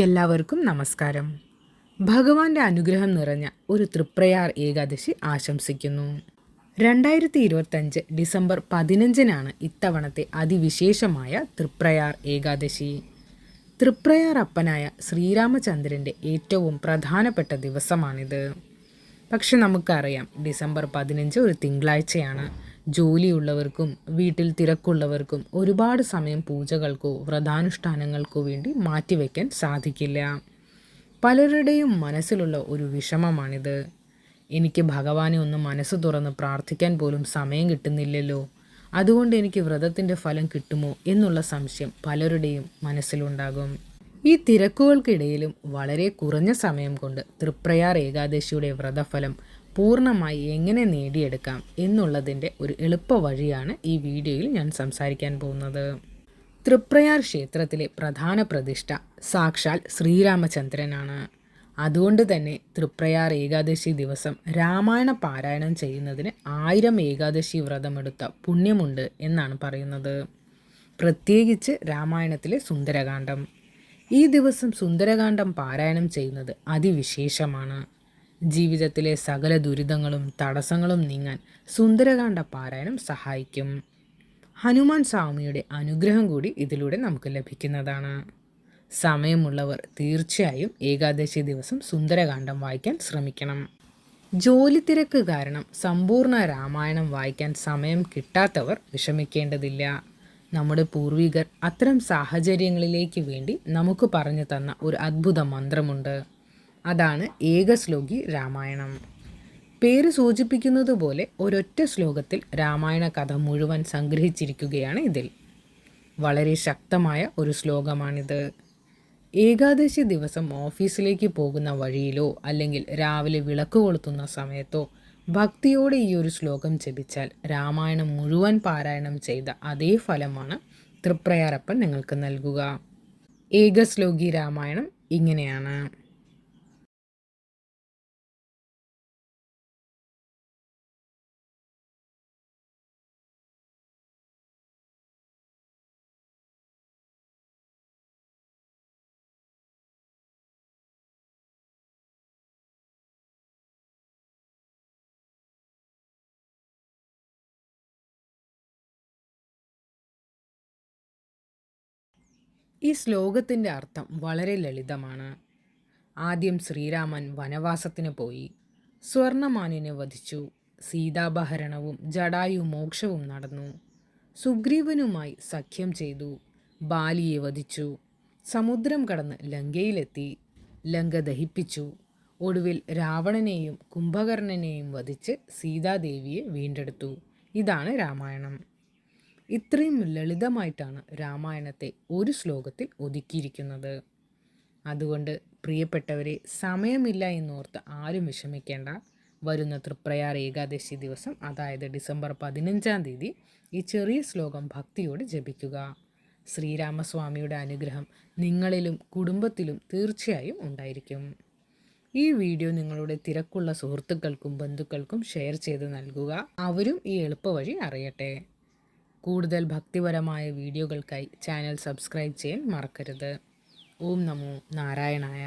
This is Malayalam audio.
എല്ലാവർക്കും നമസ്കാരം. ഭഗവാന്റെ അനുഗ്രഹം നിറഞ്ഞ ഒരു തൃപ്രയാർ ഏകാദശി ആശംസിക്കുന്നു. രണ്ടായിരത്തി ഇരുപത്തഞ്ച് ഡിസംബർ പതിനഞ്ചിനാണ് ഇത്തവണത്തെ അതിവിശേഷമായ തൃപ്രയാർ ഏകാദശി. തൃപ്രയാർ അപ്പനായ ശ്രീരാമചന്ദ്രന്റെ ഏറ്റവും പ്രധാനപ്പെട്ട ദിവസമാണിത്. പക്ഷെ നമുക്കറിയാം ഡിസംബർ പതിനഞ്ച് ഒരു തിങ്കളാഴ്ചയാണ്. ജോലിയുള്ളവർക്കും വീട്ടിൽ തിരക്കുള്ളവർക്കും ഒരുപാട് സമയം പൂജകൾക്കോ വ്രതാനുഷ്ഠാനങ്ങൾക്കോ വേണ്ടി മാറ്റിവെക്കാൻ സാധിക്കില്ല. പലരുടെയും മനസ്സിലുള്ള ഒരു വിഷമമാണിത്. എനിക്ക് ഭഗവാനെ ഒന്ന് മനസ്സ് തുറന്ന് പ്രാർത്ഥിക്കാൻ പോലും സമയം കിട്ടുന്നില്ലല്ലോ. അതുകൊണ്ട് എനിക്ക് വ്രതത്തിന്റെ ഫലം കിട്ടുമോ എന്നുള്ള സംശയം പലരുടെയും മനസ്സിലുണ്ടാകും. ഈ തിരക്കുകൾക്കിടയിലും വളരെ കുറഞ്ഞ സമയം കൊണ്ട് തൃപ്രയാർ ഏകാദശിയുടെ വ്രതഫലം പൂർണമായി എങ്ങനെ നേടിയെടുക്കാം എന്നുള്ളതിന്റെ ഒരു എളുപ്പ വഴിയാണ് ഈ വീഡിയോയിൽ ഞാൻ സംസാരിക്കാൻ പോകുന്നത്. തൃപ്രയാർ ക്ഷേത്രത്തിലെ പ്രധാന പ്രതിഷ്ഠ സാക്ഷാൽ ശ്രീരാമചന്ദ്രനാണ്. അതുകൊണ്ട് തന്നെ തൃപ്രയാർ ഏകാദശി ദിവസം രാമായണ പാരായണം ചെയ്യുന്നതിന് ആയിരം ഏകാദശി വ്രതമെടുത്ത പുണ്യമുണ്ട് എന്നാണ് പറയുന്നത്. പ്രത്യേകിച്ച് രാമായണത്തിലെ സുന്ദരകാന്ഡം. ഈ ദിവസം സുന്ദരകാന്ഡം പാരായണം ചെയ്യുന്നത് അതിവിശേഷമാണ്. ജീവിതത്തിലെ സകല ദുരിതങ്ങളും തടസ്സങ്ങളും നീങ്ങാൻ സുന്ദരകാന്ഡ പാരായണം സഹായിക്കും. ഹനുമാൻ സ്വാമിയുടെ അനുഗ്രഹം കൂടി ഇതിലൂടെ നമുക്ക് ലഭിക്കുന്നതാണ്. സമയമുള്ളവർ തീർച്ചയായും ഏകാദശി ദിവസം സുന്ദരകാന്ഡം വായിക്കാൻ ശ്രമിക്കണം. ജോലി തിരക്ക് കാരണം സമ്പൂർണ രാമായണം വായിക്കാൻ സമയം കിട്ടാത്തവർ വിഷമിക്കേണ്ടതില്ല. നമ്മുടെ പൂർവികർ അത്തരം സാഹചര്യങ്ങളിലേക്ക് വേണ്ടി നമുക്ക് പറഞ്ഞു തന്ന ഒരു അത്ഭുത മന്ത്രമുണ്ട്. അതാണ് ഏകശ്ലോകി രാമായണം. പേര് സൂചിപ്പിക്കുന്നത് പോലെ ഒരൊറ്റ ശ്ലോകത്തിൽ രാമായണ കഥ മുഴുവൻ സംഗ്രഹിച്ചിരിക്കുകയാണ് ഇതിൽ. വളരെ ശക്തമായ ഒരു ശ്ലോകമാണിത്. ഏകാദശി ദിവസം ഓഫീസിലേക്ക് പോകുന്ന വഴിയിലോ അല്ലെങ്കിൽ രാവിലെ വിളക്ക് കൊളുത്തുന്ന സമയത്തോ ഭക്തിയോടെ ഈ ഒരു ശ്ലോകം ജപിച്ചാൽ രാമായണം മുഴുവൻ പാരായണം ചെയ്ത അതേ ഫലമാണ് തൃപ്രയാരപ്പൻ നിങ്ങൾക്ക് നൽകുക. ഏകശ്ലോകി രാമായണം ഇങ്ങനെയാണ്. ഈ ശ്ലോകത്തിന്റെ അർത്ഥം വളരെ ലളിതമാണ്. ആദ്യം ശ്രീരാമൻ വനവാസത്തിന് പോയി. സ്വർണമാനിനെ വധിച്ചു. സീതാപഹരണവും ജടായു മോക്ഷവും നടന്നു. സുഗ്രീവനുമായി സഖ്യം ചെയ്തു. ബാലിയെ വധിച്ചു. സമുദ്രം കടന്ന് ലങ്കയിലെത്തി. ലങ്ക ദഹിപ്പിച്ചു. ഒടുവിൽ രാവണനെയും കുംഭകർണനെയും വധിച്ച് സീതാദേവിയെ വീണ്ടെടുത്തു. ഇതാണ് രാമായണം. ഇത്രയും ലളിതമായിട്ടാണ് രാമായണത്തെ ഒരു ശ്ലോകത്തിൽ ഒതുക്കിയിരിക്കുന്നത്. അതുകൊണ്ട് പ്രിയപ്പെട്ടവരെ സമയമില്ല എന്നോർത്ത് ആരും വിഷമിക്കേണ്ട. വരുന്ന തൃപ്രയാർ ഏകാദശി ദിവസം അതായത് ഡിസംബർ പതിനഞ്ചാം തീയതി ഈ ചെറിയ ശ്ലോകം ഭക്തിയോട് ജപിക്കുക. ശ്രീരാമസ്വാമിയുടെ അനുഗ്രഹം നിങ്ങളിലും കുടുംബത്തിലും തീർച്ചയായും ഉണ്ടായിരിക്കും. ഈ വീഡിയോ നിങ്ങളുടെ തിരക്കുള്ള സുഹൃത്തുക്കൾക്കും ബന്ധുക്കൾക്കും ഷെയർ ചെയ്ത് നൽകുക. അവരും ഈ എളുപ്പവഴി അറിയട്ടെ. കൂടുതൽ ഭക്തിപരമായ വീഡിയോകൾക്കായി ചാനൽ സബ്സ്ക്രൈബ് ചെയ്യാൻ മറക്കരുത്. ഓം നമോ നാരായണായ.